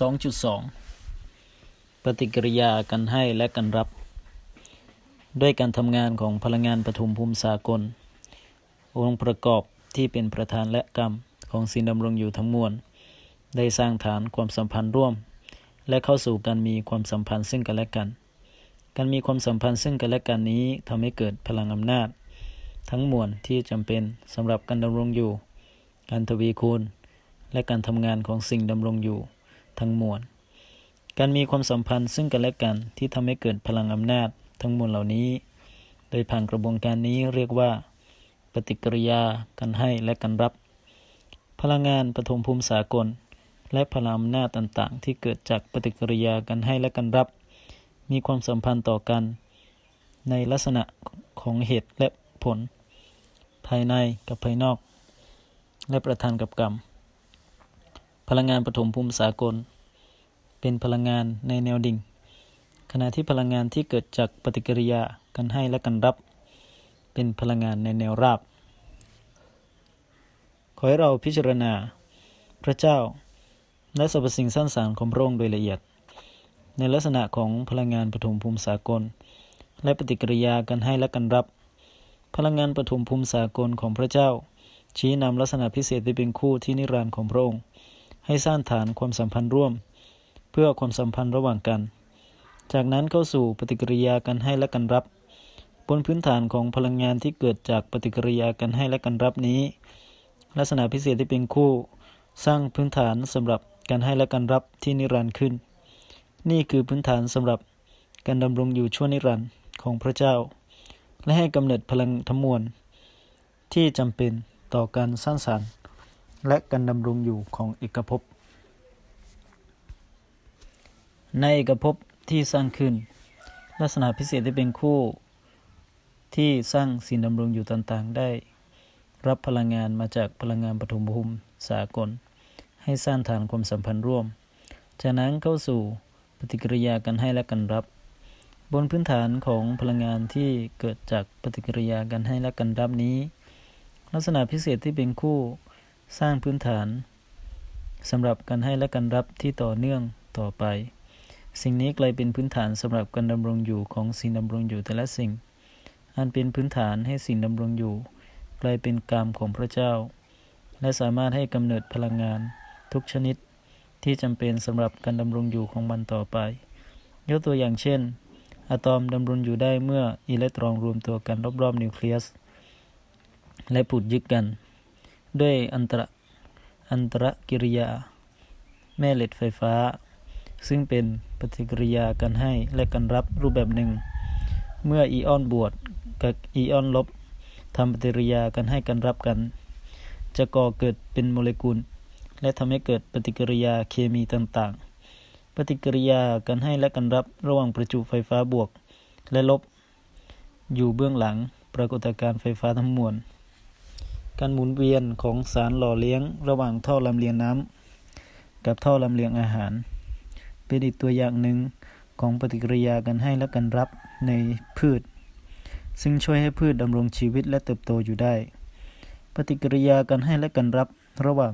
2.2 ปฏิกิริยากันให้และกันรับ ด้วยการทำงานของพลังงานปฐมภูมิสากล องค์ประกอบที่เป็นประธานและกรรมของสิ่งดำรงอยู่ทั้งมวล ได้สร้างฐานความสัมพันธ์ร่วม และเข้าสู่การมีความสัมพันธ์ซึ่งกันและกัน การมีความสัมพันธ์ซึ่งกันและกันนี้ทำให้เกิดพลังอำนาจ ทั้งมวลที่จำเป็นสำหรับการดำรงอยู่ การทวีคูณ และการทำงานของสิ่งดำรงอยู่ ทั้งมวล การมีความสัมพันธ์ซึ่งกันและกันที่ทำให้เกิดพลังอำนาจทั้งมวลเหล่านี้ โดยผ่านกระบวนการนี้เรียกว่า ปฏิกิริยากันให้และกันรับ พลังงานปฐมภูมิสากล และพลังอำนาจต่างๆ ที่เกิดจากปฏิกิริยากันให้และกันรับ มีความสัมพันธ์ต่อกัน ในลักษณะของเหตุและผล ภายในกับภายนอก และประทานกับกรรม พลังงานปฐมภูมิสากล เป็นพลังงานในแนวดิ่ง ขณะที่พลังงานที่เกิดจากปฏิกิริยากันให้และกันรับ เป็นพลังงานในแนวราบ ขอให้เราพิจารณา พระเจ้า และสรรพสิ่งสร้างสรรค์ของพระองค์โดยละเอียด ในลักษณะของพลังงานปฐมภูมิสากล และปฏิกิริยากันให้และกันรับ พลังงานปฐมภูมิสากลของพระเจ้า ชี้นำลักษณะพิเศษที่เป็นคู่ที่นิรันดร์ของพระองค์ให้สร้างฐานความสัมพันธ์ร่วม เพื่อความสัมพันธ์ระหว่างกัน จากนั้นเข้าสู่ปฏิกิริยากันให้และกันรับ บนพื้นฐานของพลังงานที่เกิดจากปฏิกิริยากันให้และกันรับนี้ ลักษณะพิเศษที่เป็นคู่ สร้างพื้นฐานสำหรับการให้และการรับที่นิรันดร์ขึ้น นี่คือพื้นฐานสำหรับการดำรงอยู่ชั่วนิรันดร์ของพระเจ้า และให้กำเนิดพลังทั้งมวล ที่จำเป็นต่อการสร้างสรรค์ และการดำรงอยู่ของเอกภพ ในเอกภพที่สร้างขึ้น ลักษณะพิเศษที่เป็นคู่ที่สร้างสิ่งดำรงอยู่ต่างๆ ได้ รับพลังงานมาจากพลังงานปฐมภูมิสากล ให้สร้างฐานความสัมพันธ์ร่วม จากนั้นเข้าสู่ปฏิกิริยากันให้และกันรับ บนพื้นฐานของพลังงานที่เกิดจากปฏิกิริยากันให้และกันรับนี้ ลักษณะพิเศษที่เป็นคู่สร้างพื้นฐานสำหรับการให้และการรับที่ต่อเนื่องต่อไป สิ่งนี้กลายเป็นพื้นฐานสำหรับการดำรงอยู่ของสิ่งดำรงอยู่แต่ละสิ่ง อันเป็นพื้นฐานให้สิ่งดำรงอยู่ กลายเป็นกรรมของพระเจ้า และสามารถให้กำเนิดพลังงาน ทุกชนิดที่จำเป็นสำหรับการดำรงอยู่ของมันต่อไป ยกตัวอย่างเช่น อะตอมดำรงอยู่ได้เมื่ออิเล็กตรอนรวมตัวกันรอบๆนิวเคลียส และผูดยึดกัน ด้วยอันตรอันตรกิริยา แม่เหล็กไฟฟ้า ซึ่งเป็นปฏิกิริยากันให้และกันรับรูปแบบหนึ่ง เมื่ออีออนบวกกับอีออนลบทำปฏิกิริยากันให้กันรับกัน จะก่อเกิดเป็นโมเลกุล และทำให้เกิดปฏิกิริยาเคมีต่างๆ ปฏิกิริยากันให้และกันรับระหว่างประจุไฟฟ้าบวก และลบ อยู่เบื้องหลังปรากฏการณ์ไฟฟ้าทั้งมวลการหมุนเวียนของสารหล่อเลี้ยงระหว่างท่อลำเลียงน้ำกับท่อลำเลียงอาหาร เป็นอีกตัวอย่างหนึ่งของปฏิกิริยากันให้และกันรับในพืช ซึ่งช่วยให้พืชดำรงชีวิตและเติบโตอยู่ได้ ปฏิกิริยากันให้และกันรับระหว่าง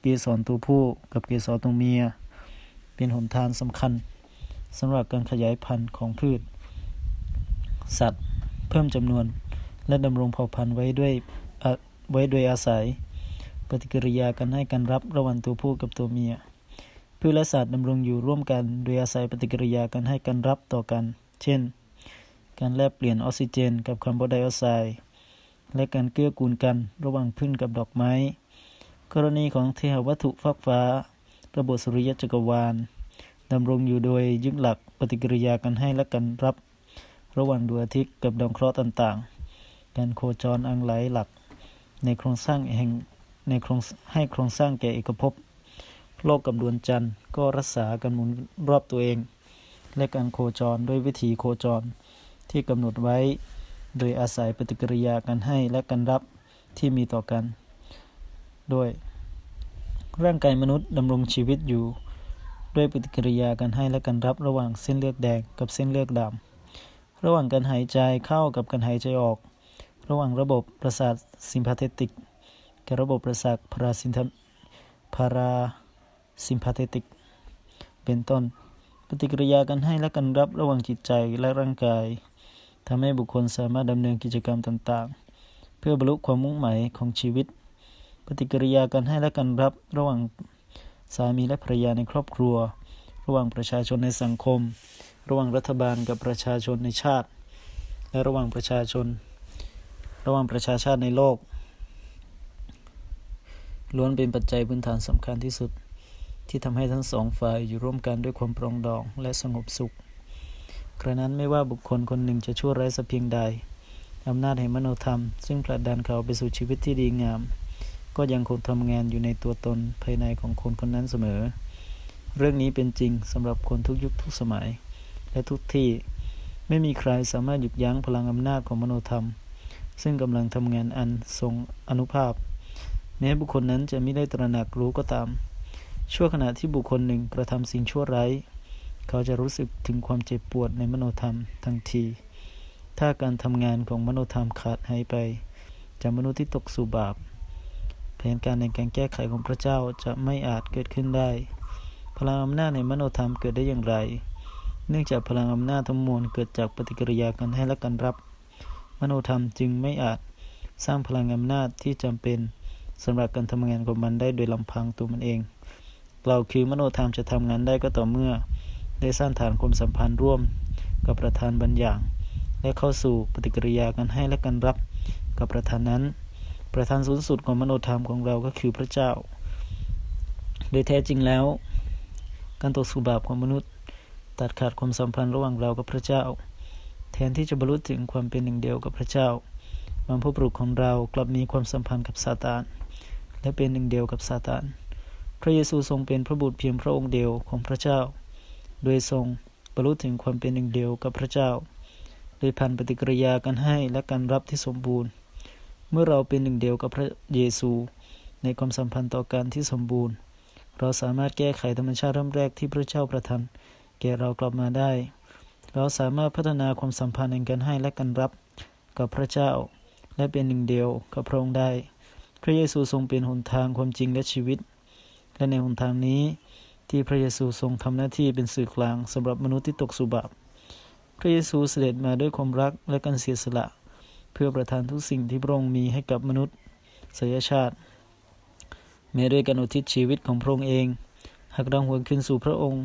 เกสรตัวผู้กับเกสรตัวเมีย เป็นหนทางสำคัญสำหรับการขยายพันธุ์ของพืช สัตว์ เพิ่มจำนวน และดำรงเผ่าพันธุ์ไว้ด้วยไว้โดยอาศัย ปฏิกิริยากันให้กันรับระหว่างตัวผู้กับตัวเมีย พืชและสัตว์ดำรงอยู่ร่วมกัน โดยอาศัยปฏิกิริยากันให้กันรับต่อกัน เช่น การแลกเปลี่ยนออกซิเจน กับคาร์บอนไดออกไซด์ และการเกื้อกูลกันระหว่างพืชกับดอกไม้ กรณีของเทววัตถุฟากฟ้า ระบบสุริยะจักรวาลดำรงอยู่โดยยึดหลักปฏิกิริยากันให้และกันรับ ระหว่างดวงอาทิตย์กับดาวเคราะห์ต่างๆ การโคจรอังไหลหลัก ในโครงสร้างแห่งในโครงให้โครงสร้างแก่เอกภพ โลกกับดวงจันทร์ก็รักษาการหมุนรอบตัวเอง และการโคจรด้วยวิธีโคจรที่กำหนดไว้ โดยอาศัยปฏิกิริยากันให้และกันรับที่มีต่อกัน ด้วยร่างกายมนุษย์ดำรงชีวิตอยู่ ด้วยปฏิกิริยากันให้และกันรับระหว่างเส้นเลือดแดงกับเส้นเลือดดำระหว่างการหายใจเข้ากับการหายใจออก ระหว่างระบบประสาทซิมพาเทติก กับระบบประสาทพาราซินทพารา ซิมพาเทติกเป็นต้น ปฏิกิริยาการให้และการรับระหว่างจิตใจและร่างกายทำให้บุคคลสามารถดำเนินกิจกรรมต่างๆ เพื่อบรรลุความมุ่งหมายของชีวิต ปฏิกิริยาการให้และการรับระหว่างสามีและภรรยาในครอบครัว ระหว่างประชาชนในสังคม ระหว่างรัฐบาลกับประชาชนในชาติ และระหว่างประชาชน ระหว่างประชาชาติในโลก ล้วนเป็นปัจจัยพื้นฐานสำคัญที่สุด ที่ทำให้ทั้งสองฝ่ายอยู่ร่วมกันด้วยความปรองดองและสงบสุข กระนั้นไม่ว่าบุคคลคนหนึ่งจะชั่วร้ายสักเพียงใดอำนาจแห่งมโนธรรม ซึ่งผลักดันเขาไปสู่ชีวิตที่ดีงาม ก็ยังคงทำงานอยู่ในตัวตนภายในของคนคนนั้นเสมอ เรื่องนี้เป็นจริงสำหรับคนทุกยุคทุกสมัย และทุกที่ไม่มีใครสามารถหยุดยั้งพลังอำนาจของมโนธรรม ซึ่งกำลังทำงานอันทรงอนุภาพแม้บุคคลนั้นจะไม่ได้ตระหนักรู้ก็ตาม ชั่วขณะที่บุคคลหนึ่งกระทำสิ่งชั่วร้ายเขาจะรู้สึกถึงความเจ็บปวดในมโนธรรมทันที ถ้าการทำงานของมโนธรรมขาดหายไปจากมนุษย์ที่ตกสู่บาปแผนการในการแก้ไขของพระเจ้าจะไม่อาจเกิดขึ้นได้ พลังอำนาจในมโนธรรมเกิดได้อย่างไร เนื่องจากพลังอำนาจทั้งมวลเกิดจากปฏิกิริยาการให้และการรับ มโนธรรมจึงไม่อาจสร้างพลังอำนาจที่จำเป็นสำหรับการทำงานของมันได้โดยลำพังตัวมันเอง เราคือมโนธรรมจะทำงานได้ก็ต่อเมื่อ ได้สร้างฐานความสัมพันธ์ร่วมกับประธานบางอย่าง และเข้าสู่ปฏิกิริยาการให้และการรับกับประธานนั้น ประธานสูงสุดของมโนธรรมของเราก็คือพระเจ้า โดยแท้จริงแล้ว การตกสู่บาปของมนุษย์ ตัดขาดความสัมพันธ์ระหว่างเรากับพระเจ้า แทนที่จะบรรลุถึงความเป็นหนึ่งเดียวกับพระเจ้าบรรพบุรุษของเรากลับมีความสัมพันธ์กับซาตานและเป็นหนึ่งเดียวกับซาตาน พระเยซูทรงเป็นพระบุตรเพียงพระองค์เดียวของพระเจ้า โดยทรงบรรลุถึงความเป็นหนึ่งเดียวกับพระเจ้า โดยผ่านปฏิกิริยาการให้และการรับที่สมบูรณ์ เมื่อเราเป็นหนึ่งเดียวกับพระเยซูในความสัมพันธ์ต่อกันที่สมบูรณ์ เราสามารถแก้ไขธรรมชาติเริ่มแรกที่พระเจ้าประทานแก่เรากลับมาได้ เราสามารถพัฒนาความสัมพันธ์ในการให้และการรับกับพระเจ้า และเป็นหนึ่งเดียวกับพระองค์ได้ พระเยซูทรงเป็นหนทางความจริงและชีวิต และในหนทางนี้ที่พระเยซูทรงทำหน้าที่เป็นสื่อกลางสำหรับมนุษย์ที่ตกสุบาป พระเยซูเสด็จมาด้วยความรักและการเสียสละ เพื่อประทานทุกสิ่งที่พระองค์มีให้กับมนุษย์สยชาติแม้ด้วยการอุทิศชีวิตของพระองค์เอง หากเราหวนคืนสู่พระองค์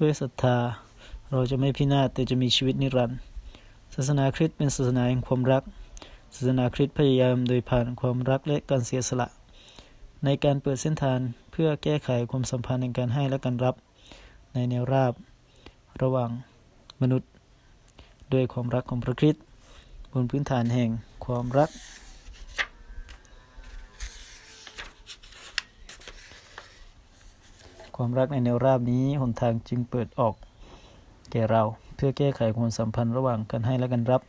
ด้วยศรัทธา เราจะไม่พินาศแต่จะมีชีวิตนิรันดร์ศาสนาคริสต์เป็นศาสนาแห่งความรัก ศาสนาคริสต์พยายามโดยผ่านความรักและการเสียสละ ในการเปิดเส้นทาง พื่อแก้ไขความสัมพันธ์ในการให้และการรับ ในแนวราบระหว่างมนุษย์ ด้วยความรักของพระคริสต์บนพื้นฐานแห่งความรัก ความรักในแนวราบนี้หนทางจึงเปิดออก แก่เราเพื่อแก้ไขความสัมพันธ์ระหว่างการให้และการรับ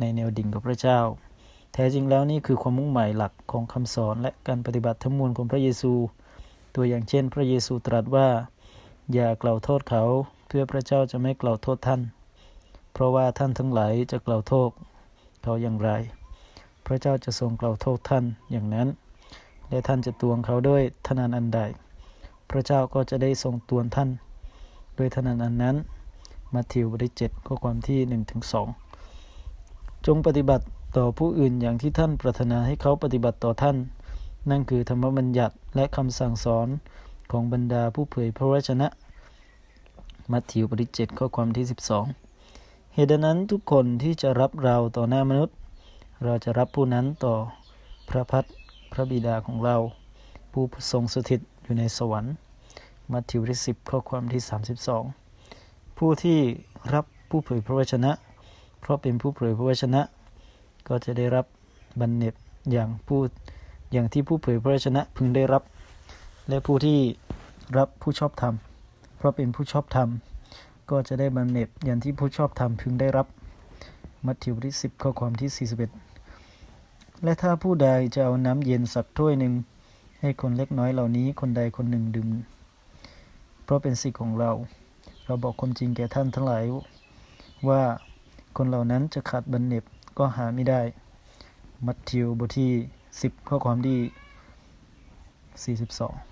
ในแนวดิ่งกับพระเจ้า แท้จริงแล้วนี่คือความมุ่งหมายหลักของคำสอนและการปฏิบัติทั้งมวลของพระเยซู ตัวอย่างเช่น พระเยซูตรัสว่า อย่ากล่าวโทษเขาเพื่อพระเจ้าจะไม่กล่าวโทษท่าน เพราะว่าท่านทั้งหลายจะกล่าวโทษเขาอย่างไร พระเจ้าจะทรงกล่าวโทษท่านอย่างนั้น และท่านจะตวงเขาด้วยทนานอันใด พระเจ้าก็จะได้ทรงตวนท่านด้วยทนานอันนั้น มัทธิวบทที่7ข้อความที่1ถึง2จงปฏิบัติต่อผู้อื่นอย่างที่ท่านปรารถนาให้เขาปฏิบัติต่อท่าน นั่นคือธรรมบัญญัติและคำสั่งสอนของบรรดาผู้เผยพระวจนะ มัทธิวบทที่7ข้อความที่ 12 เหตุนั้นทุกคนที่จะรับเราต่อหน้ามนุษย์ เราจะรับผู้นั้นต่อพระพัฒพระบิดาของเรา ผู้ทรงสถิตอยู่ในสวรรค์ มัทธิวบทที่10 ข้อความที่ 32 ผู้ที่รับผู้เผยพระวจนะ เพราะเป็นผู้เผยพระวจนะ ก็จะได้รับบันเน็บอย่างผู้ อย่างที่ผู้เผยพระวจนะพึงได้รับ และผู้ที่รับผู้ชอบธรรม เพราะเป็นผู้ชอบธรรม ก็จะได้บำเหน็จอย่างที่ผู้ชอบธรรมพึงได้รับ มัทธิวบทที่10ข้อความที่ 41 และถ้าผู้ใดจะเอาน้ำเย็นสักถ้วยหนึ่ง ให้คนเล็กน้อยเหล่านี้คนใดคนหนึ่งดื่ม เพราะเป็นสิทธิ์ของเรา เราบอกความจริงแก่ท่านทั้งหลายว่าคนเหล่านั้นจะขาดบันเน็บก็หาไม่ได้ มัทธิวบทที่ 10 ข้อความที่ 42